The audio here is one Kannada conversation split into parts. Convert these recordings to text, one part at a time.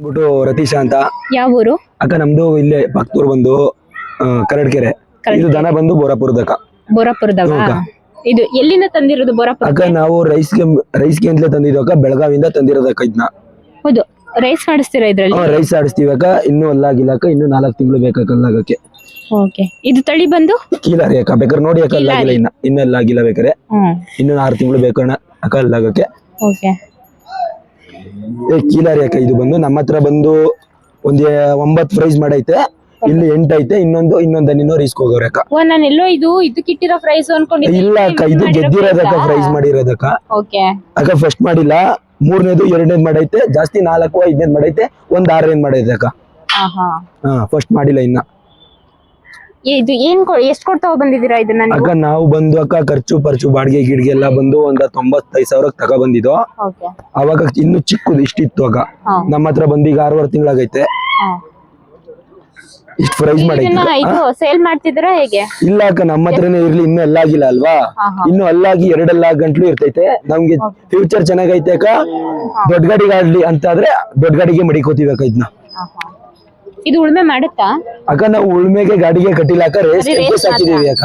ಬಿಟ್ಟು ರತೀಶ ಅಂತ. ಯಾವ ಊರು? ಅಕ್ಕ ನಮ್ದು ಇಲ್ಲೇ ಪಕ್ತೂರ್ ಬಂದು ಆ, ಕರಡ್ಕೆರೆ. ಇದು ದನ ಬಂದು ಬೋರಾಪುರದಕ್ಕ. ಬೋರಾಪುರದವ? ಹೌದಾ? ಇದು ಎಲ್ಲಿಂದ ತಂದಿರೋದು ಬೋರಾಪುರ ಅಕ್ಕ ನಾವು ರೈಸ್ಗೆ ರೈಸ್ಗೆ ಅಂತಲೇ ತಂದಿದ್ದು ಅಕ್ಕ ಬೆಳಗಾವಿಂದ ತಂದಿರೋದಕ್ಕ ಇದನ್ನ ಹೌದು. ರೈಸ್ ಮಾಡಿಸ್ತೀರಾ ಇದ್ರಲ್ಲಿ? ರೈಸ್ ಆಡಿಸ್ತೀವಿ ಅಕ್ಕ. ಇನ್ನೂ ಅಲ್ಲಾಗಿಲ್ಲ ಅಕ್ಕ. ಇನ್ನೂ ನಾಲ್ಕು ತಿಂಗಳು ಬೇಕಕ್ಕ ಅಲ್ಲಾಗಕ್ಕೆ. ಓಕೆ. ಇದು ತಳಿ ಬಂದು? ಕೀಲಾರಿ ಅಕ್ಕ. ಬೇಕಾದ್ರೆ ನೋಡಿ ಅಕ್ಕ ಅಲ್ಲಾಗಿಲ್ಲ ಇನ್ನ. ಇನ್ನೂ ಅಲ್ಲಾಗಿಲ್ಲ ಬೇಕಾರೆ ಹ್ಮ್. ಇನ್ನೂ ಆರು ತಿಂಗಳು ಬೇಕಣ್ಣ ಅಕ್ಕ ಅಲ್ಲಾಗಕ್ಕೆ. ಓಕೆ. ಏ ಕೀಲಾರಿ ಅಕ್ಕ ಇದು ಬಂದು ನಮ್ಮ ಹತ್ರ ಬಂದು ಒಂದ್ ಒಂಬತ್ತು ಪ್ರೈಸ್ ಮಾಡೈತೆ. ಇಲ್ಲಿ ಎಂಟೈತೆ ಇನ್ನೊಂದು ಇನ್ನೊಂದು ಇನ್ನೊಂದು ರಿಸ್ಕ್ ಹೋಗೋರ ಅಕ್ಕ. ಓ ನಾನು ಎಲ್ಲೋ ಇದು ಇದಕ್ಕಿಟ್ಟಿರೋ ಪ್ರೈಸ್ ಅನ್ಕೊಂಡಿದ್ದೆ ಇಲ್ಲ ಅಕ್ಕ ಇದು ಗೆದ್ದಿರೋದಕ್ಕ ಪ್ರೈಸ್ ಮಾಡಿರೋದಕ್ಕ ಓಕೆ ಅಕ್ಕ. ಫಸ್ಟ್ ಮಾಡಿಲ್ಲ ಮೂರನೇದು ಎರಡನೇದು ಮಾಡೈತೆ ಜಾಸ್ತಿ ನಾಲ್ಕು ಐದನೇದು ಮಾಡೈತೆ ಒಂದ್ ಆರನೇದು ಮಾಡೈತೆ ಅಕ್ಕ. ಹಾ ಫಸ್ಟ್ ಮಾಡಿಲ್ಲ ಇನ್ನ. ಇದು ಏನ್ ಎಷ್ಟ್ ಕೊಡ್ತಾ ಬಂದಿದ್ದೀರಾ ಇದನ್ನ ಅಕ್ಕ ನಾವು ಬಂದು ಅಕ್ಕ ಖರ್ಚು ಪರ್ಚು ಬಾಡಿಗೆ ಗಿಡಿಗೆ ಎಲ್ಲ ಬಂದು ಒಂದ್ ತೊಂಬತ್ತೈದು ಸಾವಿರ ತಗ ಬಂದಿದ್ದು. ಓಕೆ. ಅವಾಗ ಇನ್ನು ಚಿಕ್ಕದು ಇಷ್ಟಿತ್ತು ಆಗ ಹಾ. ನಮ್ಮ ಹತ್ರ ಬಂದು ಈಗ ಆರೂವರೆ ತಿಂಗಳಾಗೈತೆ. ಇಷ್ಟು ಪ್ರೈಸ್ ಮಾಡೈತೆ ಇದನ್ನ ಇದು ಸೇಲ್ ಮಾಡ್ತಿದ್ದೀರಾ ಹೇಗೆ? ಇಲ್ಲ ಅಕ್ಕ ನಮ್ಮ ಹತ್ರನೇ ಇರ್ಲಿ ಇನ್ನು ಅಲ್ಲಾಗಿಲ್ಲ ಅಲ್ವಾ? ಹಾ, ಹಾ. ಇನ್ನು ಅಲ್ಲಾಗಿ ಎರಡೆಲ್ಲ ಗಂಟ್ಲು ಇರ್ತೈತೆ. ನಮ್ಗೆ ಫ್ಯೂಚರ್ ಚೆನ್ನಾಗೈತೆ ಅಕ್ಕ. ದೊಡ್ಡ ಗಾಡಿಗೆ ಆಡ್ಲಿ ಅಂತ ಆದ್ರೆ ದೊಡ್ಡ ಗಾಡಿಗೆ ಮಡಿಕೋತೀವಿ ಅಕ್ಕ ಇದನ್ನ. ಹಾ, ಹಾ. ಇದು ಉಳ್ಮೆ ಮಾಡುತ್ತಾ? ಅಕ್ಕ ನಾವು ಉಳ್ಮೆಗೆ ಗಾಡಿಗೆ ಕಟ್ಟಿಲ್ಲ ಅಕ್ಕ ರೇಸ್ ಬರೀ race ಹಾಕಿದೀವಿ ಅಕ್ಕ.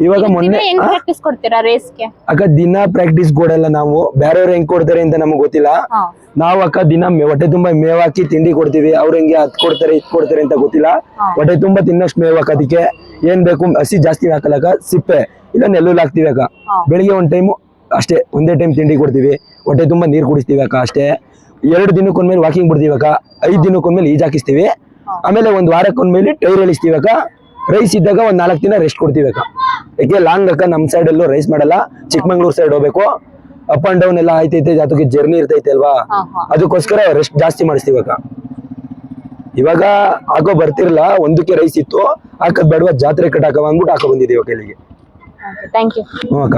ಇವಾಗ ಮೊನ್ನೆ ನೀವೇ ಹೆಂಗ್ ಪ್ರಾಕ್ಟೀಸ್ ಕೊಡ್ತೀರಾ ರೇಸ್ಗೆ ಅಕ್ಕ ದಿನ ಪ್ರಾಕ್ಟೀಸ್ ಕೊಡಲ್ಲ ನಾವು. ಬೇರೆಯವ್ರು ಹೆಂಗ್ ಕೊಡ್ತಾರೆ ಅಂತ ನಮ್ಗೆ ಗೊತ್ತಿಲ್ಲ. ಹಾ. ನಾವು ಅಕ್ಕ ದಿನ ಮೇ- ಹೊಟ್ಟೆ ತುಂಬಾ ಮೇವ್ ಹಾಕಿ ತಿಂಡಿ ಕೊಡ್ತೀವಿ. ಅವ್ರ ಹೆಂಗೆ ಅದ್ ಕೊಡ್ತಾರೆ ಇದ್ ಕೊಡ್ತಾರೆ ಅಂತ ಗೊತ್ತಿಲ್ಲ. ಹೊಟ್ಟೆ ತುಂಬಾ ತಿನ್ನಷ್ಟು ಮೇವ್ ಅದಕ್ಕೆ. ಏನ್ ಬೇಕು ಹಸಿ ಜಾಸ್ತಿ ಹಾಕಲ್ಲ ಅಕ್ಕ. ಸಿಪ್ಪೆ ಇಲ್ಲ ನೆಲ್ಲು ಹಾಕ್ತಿವಿ ಅಕ್ಕ. ಬೆಳಿಗ್ಗೆ ಒಂದ್ ಟೈಮು ಅಷ್ಟೇ ಒಂದೇ ಟೈಮ್ ತಿಂಡಿ ಕೊಡ್ತೀವಿ. ಹೊಟ್ಟೆ ತುಂಬಾ ನೀರ್ ಕುಡಿಸ್ತೀವಿ ಅಕ್ಕ ಅಷ್ಟೇ. ಎರಡು ದಿನಕ್ಕೊಂದ್ಮೇಲೆ ವಾಕಿಂಗ್ ಬಿಡ್ತೀವಿ ಅಕ್ಕ. ಐದ್ ದಿನಕ್ಕೊಂದ್ಮೇಲೆ ಈಜ್ ಹಾಕಿಸ್ತೀವಿ ಆಮೇಲೆ ಒಂದ್ ವಾರಕ್ಕೊಂದ್ಮೇಲೆ ಟೈರ್ ಇಳಿಸ್ತೀವಿ ಅಕ್ಕ. ರೈಸ್ ಇದ್ದಾಗ ಒಂದ್ ನಾಲ್ಕು ದಿನ ರೆಸ್ಟ್ ಕೊಡ್ತೀವಿ ಅಕ್ಕ. ಯಾಕೆ ಲಾಂಗ್ ಅಕ್ಕ ನಮ್ ಸೈಡ್ ಎಲ್ಲೂ ರೈಸ್ ಮಾಡಲ್ಲ. ಚಿಕ್ಕಮಂಗ್ಳೂರ್ ಸೈಡ್ ಹೋಗ್ಬೇಕು. ಅಪ್ ಅಂಡ್ ಡೌನ್ ಎಲ್ಲ ಆಯ್ತೈತೆ ಅದಕ್ಕೆ ಜರ್ನಿ ಇರ್ತೈತೆ ಅಲ್ವಾ? ಅದಕ್ಕೋಸ್ಕರ ರೆಸ್ಟ್ ಜಾಸ್ತಿ ಮಾಡಿಸ್ತೀವಿ ಅಕ್ಕ. ಇವಾಗ ಹಾಕೋ ಬರ್ತಿರಲ್ಲ ಒಂದಕ್ಕೆ ರೈಸ್ ಇತ್ತು ಹಾಕದ್ ಬೇಡವಾ ಜಾತ್ರೆ ಕಟ್ ಹಾಕವ ಅಂದ್ಬಿಟ್ಟು ಹಾಕೋ ಬಂದಿದ್ದೀವಿ ಅಕ್ಕ ಇಲ್ಲಿಗೆ. ಥ್ಯಾಂಕ್ ಯು ಹ್ಞೂ ಅಕ್ಕ.